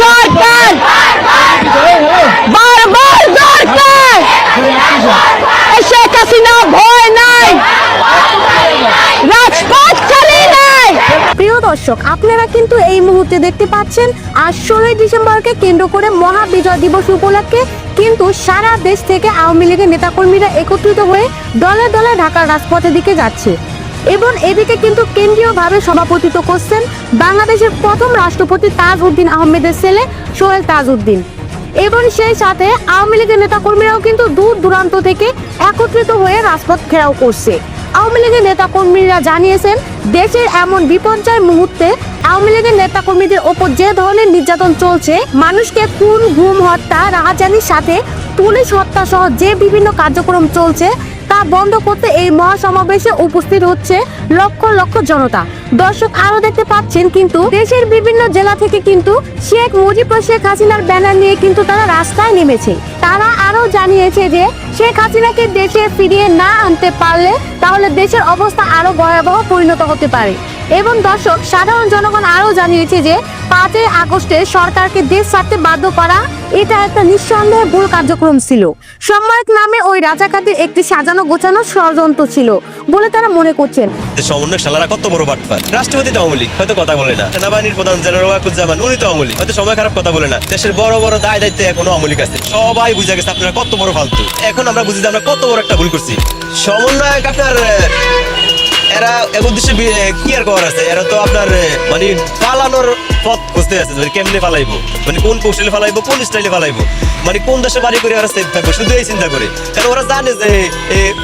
সরকার বারবার দরকার শেখ হাসিনা ভয় নাই। রাজপথ খালি নাই। প্রিয় দর্শক, আপনারা কিন্তু এই মুহূর্তে দেখতে পাচ্ছেন, আজ ষোলোই ডিসেম্বরকে কেন্দ্র করে মহা বিজয় দিবস উপলক্ষে কিন্তু সারা দেশ থেকে আওয়ামী লীগের নেতাকর্মীরা একত্রিত হয়ে দলে দলে ঢাকার রাজপথের দিকে যাচ্ছে। এবং এদিকে কিন্তু কেন্দ্রীয়ভাবে সভাপতিত্ব করছেন বাংলাদেশের প্রথম রাষ্ট্রপতি তাজ উদ্দিন আহমেদের ছেলে সোহেল তাজ উদ্দিন এবং সেই সাথে আওয়ামী লীগের নেতাকর্মীরাও কিন্তু দূর দূরান্ত থেকে একত্রিত হয়ে রাজপথ ঘেরাও করছে। আওয়ামী লীগের নেতাকর্মীরা জানিয়েছেন, দেশের এমন বিপর্যয় মুহূর্তে আওয়ামী লীগের নেতাকর্মীদের ওপর যে ধরনের নির্যাতন চলছে, মানুষকে খুন ঘুম হত্যা, রাহাজানির সাথে পুলিশ হত্যা সহ যে বিভিন্ন কার্যক্রম চলছে তা বন্ধ করতে এই মহাসমাবেশে উপস্থিত হচ্ছে লক্ষ লক্ষ জনতা। দর্শক আরও দেখতে পাচ্ছেন কিন্তু দেশের বিভিন্ন জেলা থেকে কিন্তু শেখ মুজিব শেখ হাসিনার ব্যানার নিয়ে কিন্তু তারা রাস্তায় নেমেছে। তারা আরও জানিয়েছে যে শেখ হাসিনাকে দেশে ফিরিয়ে না আনতে পারলে তাহলে দেশের অবস্থা আরও ভয়াবহ পরিণত হতে পারে। এবং দর্শক, সাধারণ জনগণ আরও জানিয়েছে যে পাঁচই আগস্টে সরকারকে দেশ ছাড়তে বাধ্য করা এটা একটা নিঃসন্দেহে ভুল কার্যক্রম ছিল। সম্মানিত নামে ওই রাজাকারদের একটি সাজানো গোছানো ষড়যন্ত্র ছিল বলে তারা মনে করছেন। সমন্বয় শালারা কত বড় বাটপার। রাষ্ট্রপতি তো আওয়ামী হয়তো কথা বলে না। সেনাবাহিনীর প্রধান জেনারেল ওয়াকুজ্জামান, উনি তো আওয়ামী হয়তো সময় খারাপ কথা বলে না। দেশের বড় বড় দায় দায়িত্বে এখনও আওয়ামী আছে। সবাই বুঝে গেছে আপনারা কত বড় ফালতু। এখন আমরা বুঝি যে আমরা কত বড় একটা ভুল করছি। সমন্বয়ক আপনার এরা এক উদ্দেশ্যে কি আর করার আছে? এরা তো আপনার মানে পালানোর পথ খুঁজতে আছে মানে কেমনে মানে কোন কৌশলে কোন স্টাইলে মানে কোন দেশে বাড়ি করে ওরা সেফ থাকবে? শুধু এই চিন্তা করে। কারণ ওরা জানে যে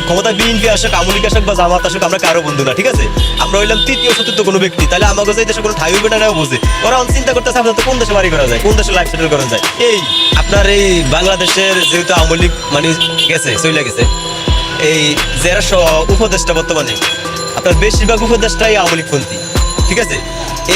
ক্ষমতা বিএনপি আসুক আওয়ামী লীগ আসুক বা জামাত আসুক, আমরা কারও বন্ধু না, ঠিক আছে? আমরা হইলাম তৃতীয় চতুর্থ কোনো ব্যক্তি। তাহলে আমাকে এই দেশে কোনো ঠাই হইবে না বুঝে। ওরা চিন্তা করতেছে, আপনার কোন দেশে বাড়ি করা যায়? কোন দেশে লাইফ সেটেল করা যায়? এই, আপনার এই বাংলাদেশের যেহেতু আওয়ামী লীগ মানে গেছে, চলে গেছে, এই যারা উপদেষ্টা বর্তমানে আপনার বেশিরভাগ উপদেষ্টাই আওয়ামী লীগপন্থী ঠিক আছে?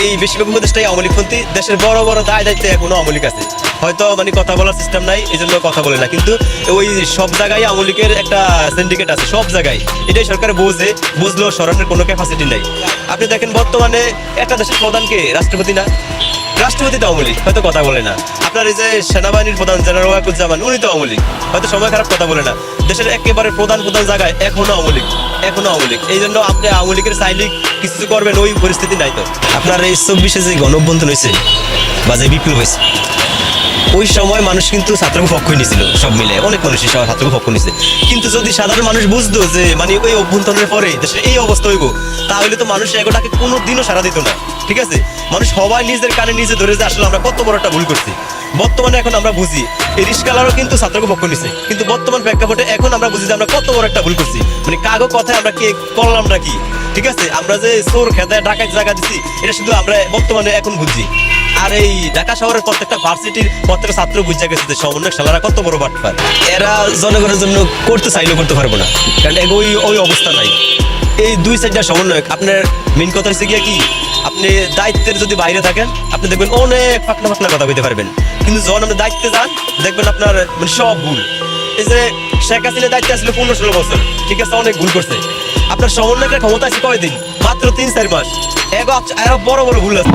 এই বেশিরভাগ উপদেষ্টাই আওয়ামী লীগপন্থী দেশের বড় বড় দায় দায়িত্ব এখনও আওয়ামী লীগ আছে। হয়তো মানে কথা বলার সিস্টেম নাই এই জন্য কথা বলে না। কিন্তু ওই সব জায়গায় আওয়ামী লীগের একটা সিন্ডিকেট আছে, সব জায়গায়। এটাই সরকার বোঝে বুঝলেও সরানোর কোনো ক্যাপাসিটি নাই। আপনি দেখেন বর্তমানে একটা দেশের প্রধানকে রাষ্ট্রপতি না, রাষ্ট্রপতি তো আওয়ামী লীগ, হয়তো কথা বলে না। আপনার এই যে সেনাবাহিনীর প্রধান জেনারেল ওয়াকুজ্জামান, উনি তো আওয়ামী লীগ, হয়তো সময় খারাপ কথা বলে না। দেশের একেবারে প্রধান প্রধান জায়গায় এখনও আওয়ামী লীগ। এখনও আওয়ামী লীগ। এই জন্য আপনি আওয়ামী লীগের চাইলে কিছু করবেন, ওই পরিস্থিতি নাই তো। আপনার এই চব্বিশে যে গণঅভ্যন্তর হয়েছে, বা যে বিপ্লব হয়েছে, ওই সময় মানুষ কিন্তু ছাত্রকে পক্ষ নিয়েছিল, সব মিলে। অনেক মানুষই সব ছাত্রকে পক্ষ নিয়েছে। কিন্তু যদি সাধারণ মানুষ বুঝতো যে মানে ওই অভ্যন্তরের পরে দেশের এই অবস্থা হইব, তাহলে তো মানুষ এগোটাকে কোনো দিনও সারা দিত না। ঠিক আছে? মানুষ সবাই নিজের কানে নিজে ধরে যে আসলে আমরা কত বড় একটা ভুল করছি। বর্তমানে এখন আমরা বুঝি, এই রিস্কালারও কিন্তু ছাত্রকে পক্ষ নিছে। কিন্তু বর্তমান প্রেক্ষাপটে এখন আমরা বুঝি যে আমরা কত বড় একটা ভুল করছি। মানে কাগো কথায় আমরা কে করলামটা কি? ঠিক আছে? আমরা যে চোর খেদায় ডাকাত জায়গা দিছি, এটা শুধু আমরা বর্তমানে এখন বুঝছি আর এই ঢাকা শহরের প্রত্যেকটা ভার্সিটির প্রত্যেকটা ছাত্র বুঝে গেছে যে সমন্বয় শালারা কত বড় বাটপার এরা জনগণের জন্য করতে চাইলেও করতে পারব না। কারণ ওই ওই অবস্থা নাই। এই দুই সাইডটা সমন্বয়ক, আপনার মেন কথা হচ্ছে গিয়ে কি? আপনি দায়িত্বের যদি বাইরে থাকেন, আপনি দেখবেন অনেক ফাঁকনা ফাঁকনা কথা বলতে পারবেন। কিন্তু যখন আপনি দায়িত্বে যান, দেখবেন আপনার মানে সব ভুল। এই যে শেখ হাসিনা দায়িত্বে আসলে পনেরো ষোলো বছর, ঠিক আছে, অনেক ভুল করছে। আপনার সমন্বয়কের ক্ষমতা আছে কয়দিন? মাত্র তিন চার মাস। এক আরও বড় বড় ভুল আছে।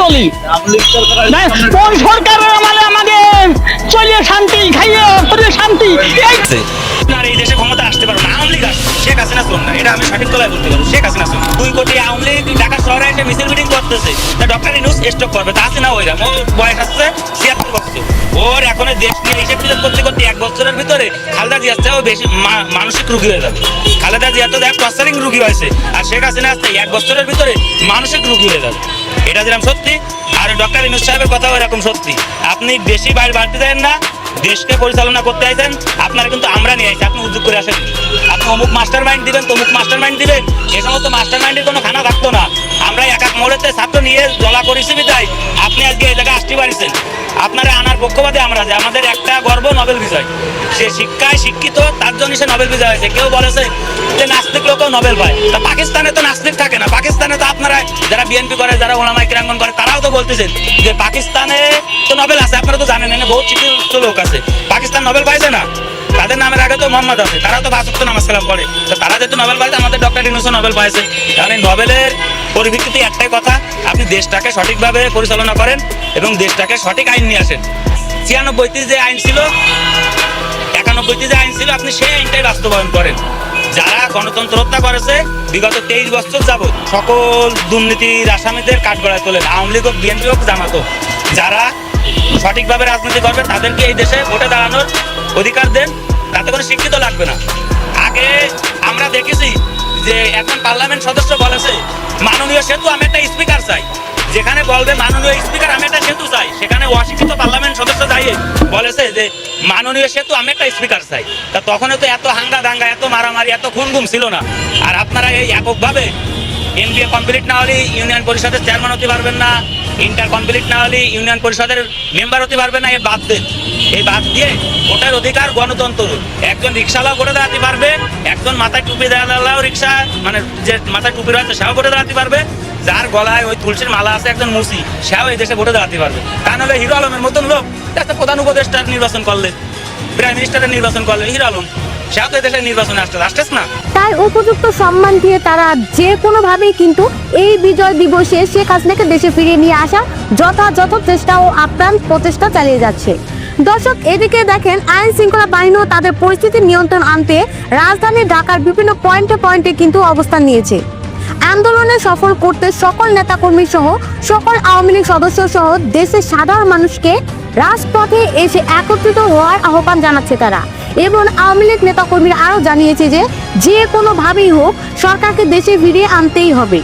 চলি কোন সরকারের আমাদের আমাকে চলিয়ে শান্তি, খাইয়ে শান্তি, এই আসছে ওর এখন এক বছরের ভিতরে খালেদা চেয়েও বেশি মানসিক রুগী হয়ে যাবে। খালেদা জিয়া তো দেখ রুগী হয়েছে। আর শেখ হাসিনা আসতে এক বছরের ভিতরে মানসিক রুগী হয়ে যাবে। এটা যেরকম সত্যি। আর ডক্টর ইনুস সাহেবের কথাও এরকম সত্যি। আপনি বেশি বাইরে বাড়তে দেন না, দেশকে পরিচালনা করতে আইছেন, আপনার কিন্তু আমরা নিয়ে আইছি, আপনি উদ্যোগ করে আসেন। আপনি অমুক মাস্টার মাইন্ড দিবেন, তমুক মাস্টার মাইন্ড দিবেন, এ সমস্ত মাস্টার মাইন্ডের কোনো খানা থাকতো না। আমরা আমরা এক এক মোড়েতে ছাত্র নিয়ে জলা করেছি বিদায় আপনি আজকে এই জায়গায় আসতে পারিছেন আপনারা আনার পক্ষপাতে আমরা যে আমাদের একটা গর্ব নোবেল বিজয়। সে শিক্ষায় শিক্ষিত, তার জন্য সে নোবেল বিজয় হয়েছে। কেউ বলেছে যে নাস্তিক লোকও নোবেল পায়। তা পাকিস্তানে তো নাস্তিক থাকে না। পাকিস্তানে তো আপনারা, যারা বিএনপি করে, যারা ওলামাই ক্রাঙ্গন করে, তারাও তো বলতেছেন যে পাকিস্তানে তো নোবেল আছে। আপনারা তো জানেন না বহুত শিক্ষিত লোক আছে। পাকিস্তান নোবেল পাইছে না? তাদের নামের আগে তো মোহাম্মদ আছে। তারা তো বাসক্ত নামাজ কালাম করে তো তারা যেহেতু নোবেল পাইছে, আমাদের ডক্টর ইনুসও নোবেল পাইছে। কারণ নোবেলের পরিপ্রেক্ষিতে একটাই কথা, আপনি দেশটাকে সঠিকভাবে পরিচালনা করেন এবং দেশটাকে সঠিক আইন নিয়ে আসেন। ছিয়ানব্বইতে যে আইন ছিল, একানব্বইতে যে আইন ছিল, আপনি সেই আইনটাই বাস্তবায়ন করেন। যারা গণতন্ত্র হত্যা করেছে, বিগত তেইশ বছর যাবৎ সকল দুর্নীতির আসামিদের কাঠগড়ায় তোলেন, আওয়ামী লীগ হোক, বিএনপি হোক, জামাত যারা সঠিকভাবে রাজনীতি করবে, তাদেরকে এই দেশে ভোটে দাঁড়ানোর অধিকার দেন, তাতে কোনো শিক্ষিত লাগবে না। আগে আমরা দেখেছি যে এখন পার্লামেন্ট সদস্য বলেছে, মাননীয় সেতু, আমি একটা স্পিকার চাই। যেখানে বলবে, মাননীয় স্পিকার আমি একটা সেতু চাই। সেখানে অশিক্ষিত পার্লামেন্ট সদস্য যাইয়ে বলেছে যে, মাননীয় সেতু, আমি একটা স্পিকার চাই। তা তখন তো এত হাঙ্গা দাঙ্গা, এত মারামারি, এত খুনগুম ছিল না। আর আপনারা এই এককভাবে এনবিএ কমপ্লিট না হলে ইউনিয়ন পরিষদের চেয়ারম্যান হতে পারবেন না। ইন্টার কমপ্লিট না হলে ইউনিয়ন পরিষদের মেম্বার হতে পারবে না এই বাদ দেন এই বাদ দিয়ে ভোটের অধিকার গণতন্ত্র। একজন রিক্সাওয়ালাও করে দাঁড়াতে পারবে, একজন মাথায় টুপি দেওয়ালাও রিক্সা মানে যে মাথায় টুপি রয়েছে, সেও করে দাঁড়াতে পারবে। যার গলায় ওই তুলসীর মালা আছে, একজন মুসি, সেও এই দেশে ভোটে দাঁড়াতে পারবে। তা নাহলে হিরো আলমের মতন লোক, একটা প্রধান উপদেষ্টার নির্বাচন করলে প্রাইম মিনিস্টারের নির্বাচন করলে হিরো আলম। সেও তো দেশের নির্বাচনে আসতে আসতেছ না। তাই উপযুক্ত সম্মান দিয়ে তারা যে কোনোভাবেই কিন্তু এই বিজয় দিবসে শেখ হাসিনাকে দেশে ফিরিয়ে নিয়ে আসা যথাযথ চেষ্টা ও আপ্রাণ প্রচেষ্টা চালিয়ে যাচ্ছে। দর্শক, এদিকে দেখেন আইন শৃঙ্খলা বাহিনীও তাদের পরিস্থিতি নিয়ন্ত্রণ আনতে রাজধানী ঢাকার বিভিন্ন পয়েন্টে পয়েন্টে কিন্তু অবস্থান নিয়েছে। আন্দোলনে সফল করতে সকল নেতাকর্মী সহ সকল আওয়ামী লীগ সদস্য সহ দেশের সাধারণ মানুষকে রাজপথে এসে একত্রিত হওয়ার আহ্বান জানাচ্ছে তারা। এবং আওয়ামী লীগ নেতাকর্মীরা আরও জানিয়েছে যে যে কোনোভাবেই হোক, সরকারকে দেশে ফিরিয়ে আনতেই হবে।